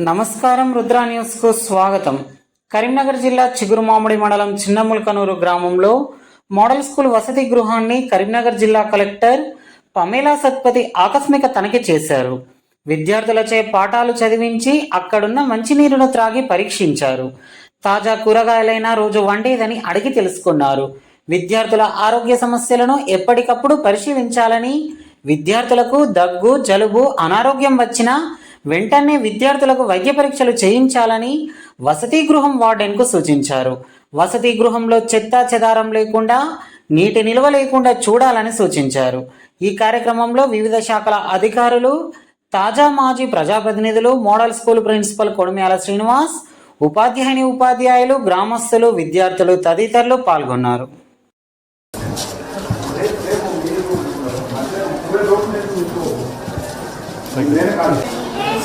నమస్కారం రుద్రా న్యూస్కు స్వాగతం. కరీంనగర్ జిల్లా చిగురుమామిడి మండలం చిన్నముల్కనూరు గ్రామంలో మోడల్ స్కూల్ వసతి గృహాన్ని కరీంనగర్ జిల్లా కలెక్టర్ పమేలా సత్పతి ఆకస్మిక తనిఖీ చేశారు. విద్యార్థులచే పాఠాలు చదివించి అక్కడున్న మంచినీరును త్రాగి పరీక్షించారు. తాజా కూరగాయలైనా రోజు వండేదని అడిగి తెలుసుకున్నారు. విద్యార్థుల ఆరోగ్య సమస్యలను ఎప్పటికప్పుడు పరిశీలించాలని విద్యార్థులకు దగ్గు జలుబు అనారోగ్యం వచ్చినా వెంటనే విద్యార్థులకు వైద్య పరీక్షలు చేయించాలని వసతి గృహం వార్డెన్కు సూచించారు. వసతి గృహంలో చెత్త చెదారం లేకుండా నీటి నిల్వ లేకుండా చూడాలని సూచించారు. ఈ కార్యక్రమంలో వివిధ శాఖల అధికారులు తాజా మాజీ ప్రజాప్రతినిధులు model school principal Kodimyala Srinivas ఉపాధ్యాయుని ఉపాధ్యాయులు గ్రామస్తులు విద్యార్థులు తదితరులు పాల్గొన్నారు. Thank you.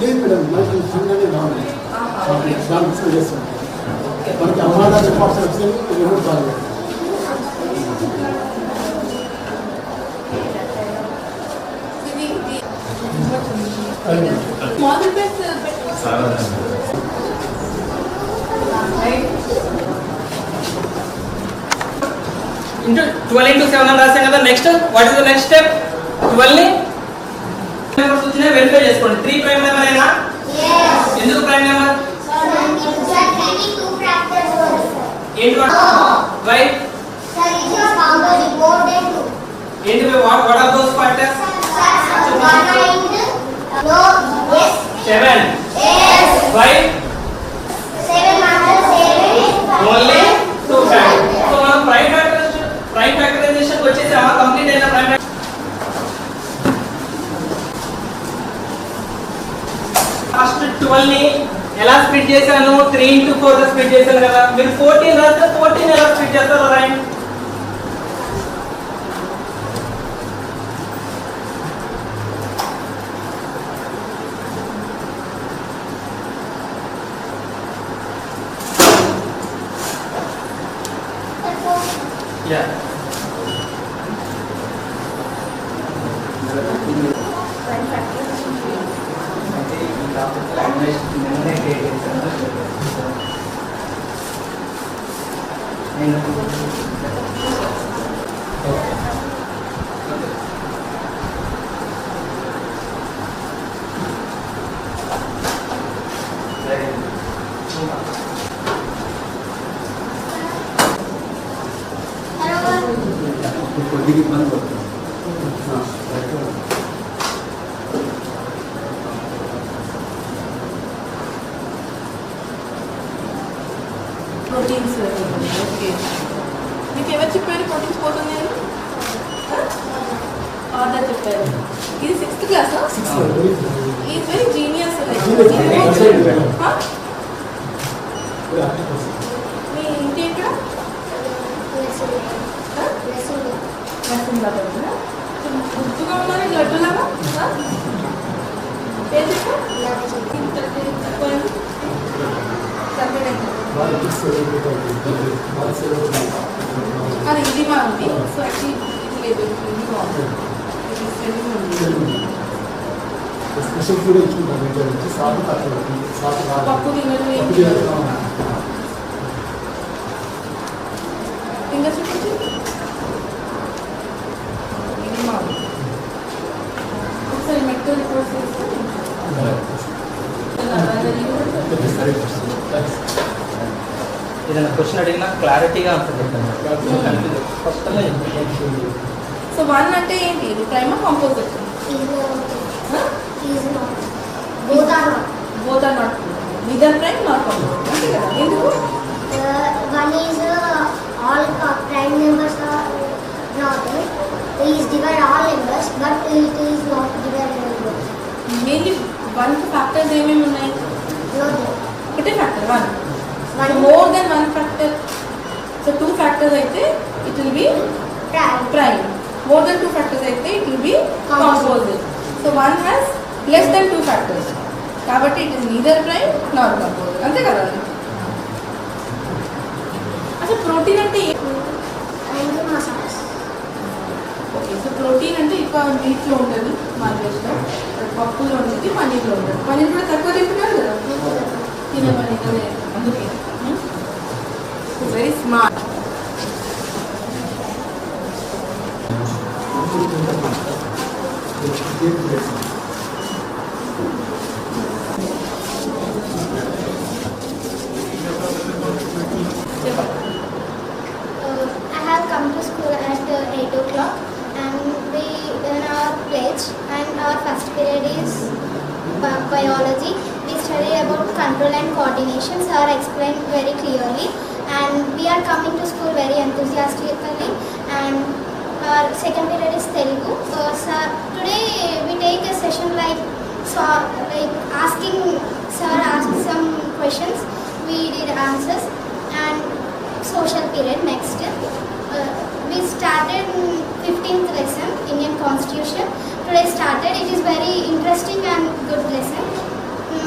లేదు మేడం మనకి చిన్నగానే బాగుంది ఆహా, ఓకే. దాని గురించి చేస్తాం మనకి అమ్మాదా చెప్పాల్సిన వచ్చింది ఎవరు బాగా ఇంటూ ట్వెల్వ్ ఇంటూ సెవెన్ అని రాసాం కదా next what is the next step ట్వెల్వ్ని numbers వచ్చినా వెరిఫై చేసుకోండి. త్రీ ప్రైమ్ నెంబర్ అయినా ఎందుకు ప్రైమ్ నెంబర్ ఏంటి వై ఏంటి what what are those factors seven why first twelve ని ఎలా స్ప్లిట్ చేశాను త్రీ ఇంటూ ఫోర్ స్ప్లిట్ చేశాను కదా మీరు ఫోర్టీన్ రాస్తే ఫోర్టీన్ ఎలా స్ప్లిట్ చేస్తారో రాయండి యా కొద్దిగా ఇబ్బంది పడుతుంది. ప్రోటీన్స్ ఓకే మీకు ఎవరు చెప్పారు ప్రోటీన్స్ పోతుంది అని? ఆర్డర్ చెప్పారు. ఇది sixth class is very genius మీ ఇంటి ఎక్కడ? నరసింహ గుర్తుగా ఉన్నారు లడ్డులాగా పేరు చెప్పండి అది ఇది బాగుంది సో యాక్చువల్లీ ఇది లేదు ఇది బాగుంది ఇది స్పెల్లింగ్ ఉంది స్పెషల్ ఫుడ్ ఇచ్చుకుంటాం ఇంట్లో నుంచి సాగు తక్కువ సాగు రాదు. పప్పు గిన్నెలు పప్పు ఏంటి? ఏదైనా క్వశ్చన్ అడిగినా క్లారిటీగా ఆన్సర్ చెప్తాను సో వన్ అంటే ఏంటి? ఇది prime composite? Both or not neither prime not composite అంతే కదా? ఎందుకు? Numbers. మెయిన్లీ వన్ ఫ్యాక్టర్స్ ఏమేమి ఉన్నాయి. ఒకటే factor one One. More than one factor so two factors అయితే it will be. Prime more than two factors అయితే it will be. Composite so one has less than two factors కాబట్టి it is neither prime not composite అంతే కదా? అసలు protein అంటే. Okay so protein అంటే ఎక్కువ మీట్లో ఉంటుంది మార్కెట్లో పప్పులో ఉంటుంది పన్నీర్లో ఉంటుంది పన్నీర్ కూడా తక్కువ తింటున్నారు కదా? very smart. Uh, I have come to school at uh, 8 o'clock and we are in our pledge and our first period is biology. Study about control and coordination. Sir explained very clearly and we are coming to school very enthusiastically and our second period is Telugu. So sir, today we take a session like so like asking sir asked some questions. We did answers and social period next. Uh, we started 15th lesson Indian Constitution. Today started. It is very interesting and good lesson.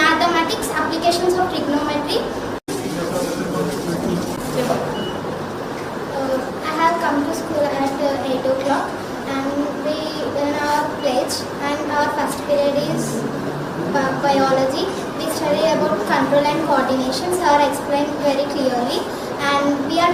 Mathematics, applications of trigonometry. Uh, I have come to school at uh, 8 o'clock and we done our pledge and our first period is bi- biology. We study about control and coordination. Sir explained very clearly and we are